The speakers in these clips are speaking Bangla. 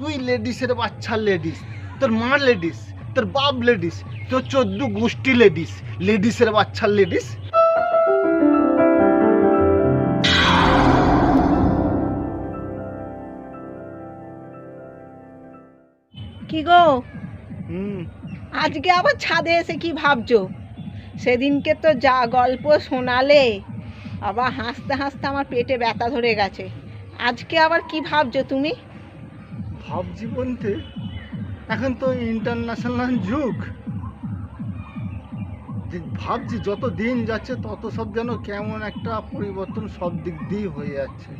তুই লেডিসের বাচ্চা লেডিস তোর মা লেডিস তোর বাপ লেডিস তোর চোদ্দ গোষ্ঠী লেডিস লেডিসের বাচ্চা লেডিস। কি গো? হুম। আজকে আবার ছাদে এসে কি ভাবছ? সেদিনকে তো যা গল্প শোনালে আবার হাসতে হাসতে আমার পেটে ব্যথা ধরে গেছে। আজকে আবার কি ভাবছ তুমি? ভাবছি জীবনতে এখন তো ইন্টারন্যাশনাল যুগ। ভাবছি যত দিন যাচ্ছে তত সব যেন কেমন একটা পরিবর্তন সব দিক দিয়েই হয়ে যাচ্ছে।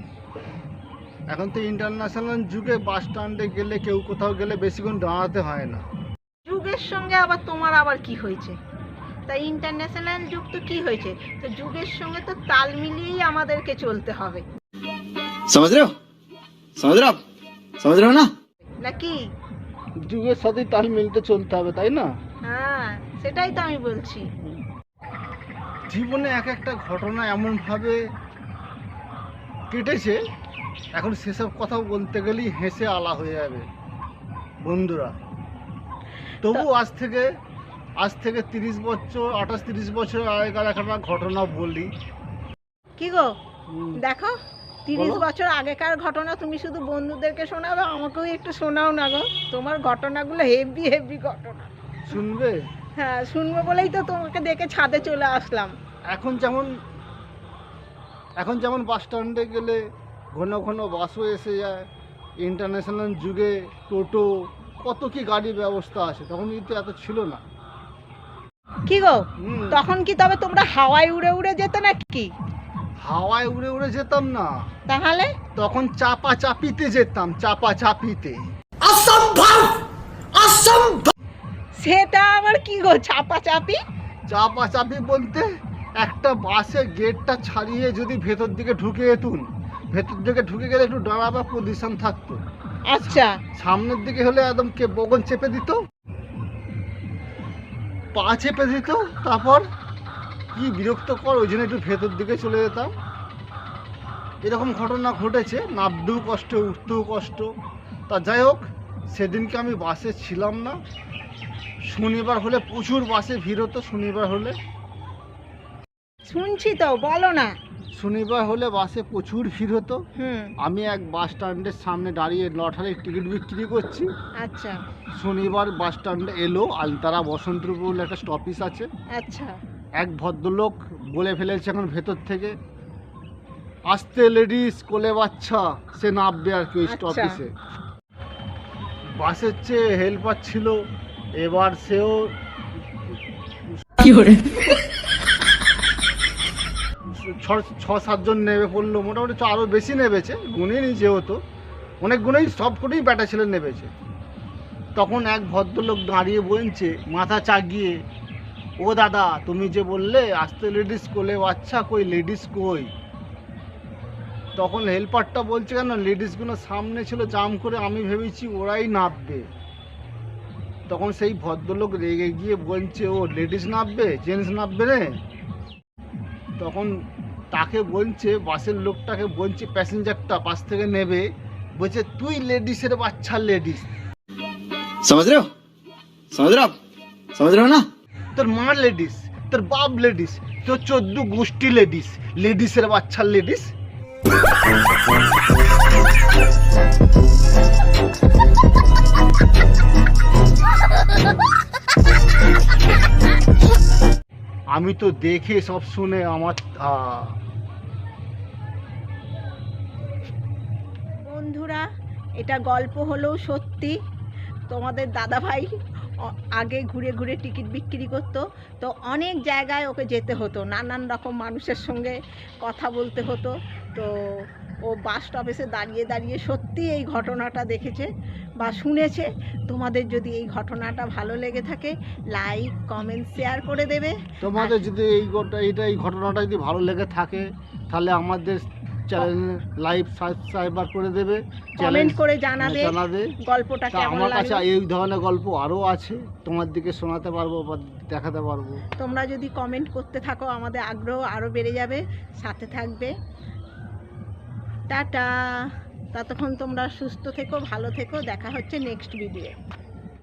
এখন তো ইন্টারন্যাশনাল যুগে বাস স্ট্যান্ডে গেলে কেউ কোথাও গেলে বেশিক্ষণ দাঁড়াতে হয় না। যুগের সঙ্গে আবার তোমার আবার কি হয়েছে? তা ইন্টারন্যাশনাল যুগ তো কি হয়েছে? তো যুগের সঙ্গে তো তাল মিলিয়েই আমাদেরকে চলতে হবে। সমুদ্র সমুদ্র সমুদ্র না? নাকি? যুগের সাথে তাল মিলতে চলতে হবে তাই না? হ্যাঁ সেটাই তো আমি বলছি। জীবনে এক একটা ঘটনা এমনভাবে কেটেছে এখন সেসব কথা বলতে গেলেই হেসে আলা হয়ে যাবে বন্ধুরা। তবু আজ থেকে আজ থেকে তিরিশ বছর আঠাশ তিরিশ বছর আগেকার একটা ঘটনা বলি। কি গো? দেখো। তিরিশ। বছর আগেকার ঘটনা তুমি শুধু বন্ধুদেরকে শোনাবে আমাকেও একটু শোনাও না গো। তোমার ঘটনাগুলো হেভি হেভি ঘটনা। শুনবে? হ্যাঁ শুনব বলেই তো তোমাকে দেখে ছাদে চলে আসলাম। এখন যেমন এখন যেমন বাস স্ট্যান্ডে গেলে ঘন ঘন বাসও এসে যায় ইন্টারন্যাশনাল যুগে টোটো কত কি গাড়ির ব্যবস্থা আছে তখন কিন্তু এত ছিল না। কি গো? তখন কি তবে তোমরা হাওয়ায় উড়ে উড়ে যেতে নাকি? হাওয়ায় উড়ে উড়ে যেতাম না। তাহলে? তখন চাপা চাপিতে যেতাম চাপা চাপিতে অসম্ভব! অসম্ভব! সেটা আবার কি গো চাপা চাপি চাপা চাপি বলতে একটা বাসের গেটটা ছাড়িয়ে যদি ভেতর দিকে ঢুকে যেতুন ভেতর দিকে ঢুকে গেলে একটু দাঁড়াবার পজিশন থাকতো। আচ্ছা। সামনের দিকে হলে একদম কে বগন চেপে দিত পা চেপে দিত তারপর কি বিরক্ত কর ওই জন্য একটু ভেতর দিকে চলে যেতাম। এরকম ঘটনা ঘটেছে নামতেও কষ্ট উঠতেও কষ্ট। তা যাই হোক সেদিনকে আমি বাসে ছিলাম না। শনিবার হলে প্রচুর বাসে ভিড় হতো শনিবার হলে। শুনছি তো বলো না। শনিবার হলে বাসে প্রচুর ভিড় হতো। আমি এক বাস স্ট্যান্ডের সামনে দাঁড়িয়ে লটারির টিকিট বিক্রি করছি। আচ্ছা। শনিবার বাস স্ট্যান্ডে এলো আলতারা বসন্তপুর একটা স্টপিস আছে। আচ্ছা। এক ভদ্রলোক বলে ফেলেছে এখন ভেতর থেকে আসতে লেডিস কোলে বাচ্চা সে নামবে আর কি ওই আচ্ছা। স্টপিসে বাসের চেয়ে হেল্পার ছিল এবার সেও ছ- সাতজন নেমে পড়ল মোটামুটি তো আরও বেশি নেবেছে গুণিনি যেহেতু। অনেক গুণেই সব করেই ব্যাটা ছেলে নেবেছে। তখন এক ভদ্রলোক দাঁড়িয়ে বলছে মাথা চাগিয়ে ও দাদা তুমি যে বললে আসতে লেডিস কোলে বাচ্চা কই লেডিস কই? তখন হেল্পারটা বলছে কেন লেডিসগুলো সামনে ছিল জাম করে আমি ভেবেছি ওরাই নামবে তখন সেই ভদ্রলোক রেগে গিয়ে বলছে ও লেডিস নামবে জেন্টস নামবে রে তখন তাকে বলছে বাসের লোকটাকে বলছে প্যাসেঞ্জারটা পাশ থেকে নেবে বলছে তুই লেডিসের বাচ্চা লেডিস समझ रहे हो समझ रहे हो आप समझ रहे हो ना তোর মা লেডিস তোর বাপ লেডিস তোর চোদ্দ গোষ্ঠী লেডিস লেডিসের বাচ্চার লেডিস আমি তো দেখে সব শুনে আমার বন্ধুরা, এটা গল্প হলেও সত্যি। তোমাদের দাদাভাই অ- আগে ঘুরে ঘুরে টিকিট বিক্রি করতো, তো অনেক জায়গায় ওকে যেতে হতো, নানান রকম মানুষের সঙ্গে কথা বলতে হতো। তো ও বাস স্টপেসে দাঁড়িয়ে দাঁড়িয়ে সত্যি এই ঘটনাটা দেখেছে বা শুনেছে। তোমাদের যদি এই ঘটনাটা ভালো লেগে থাকে লাইক কমেন্ট শেয়ার করে দেবে। তোমাদের যদি এই গোটা এইটা এই ঘটনাটা যদি ভালো লেগে থাকে তাহলে আমাদের চ্যানেল লাইভ সাবস্ক্রাইবার করে দেবে। কমেন্ট করে জানাবে জানাবে। গল্পটা কেমন আমার কাছে এই ধরনের গল্প আরও আছে তোমার দিকে শোনাতে পারব বা দেখাতে পারব। তোমরা যদি কমেন্ট করতে থাকো আমাদের আগ্রহ আরও বেড়ে যাবে। সাথে থাকবে। টাটা। ততক্ষণ তোমরা সুস্থ থেকো ভালো থেকো। দেখা হচ্ছে নেক্সট ভিডিও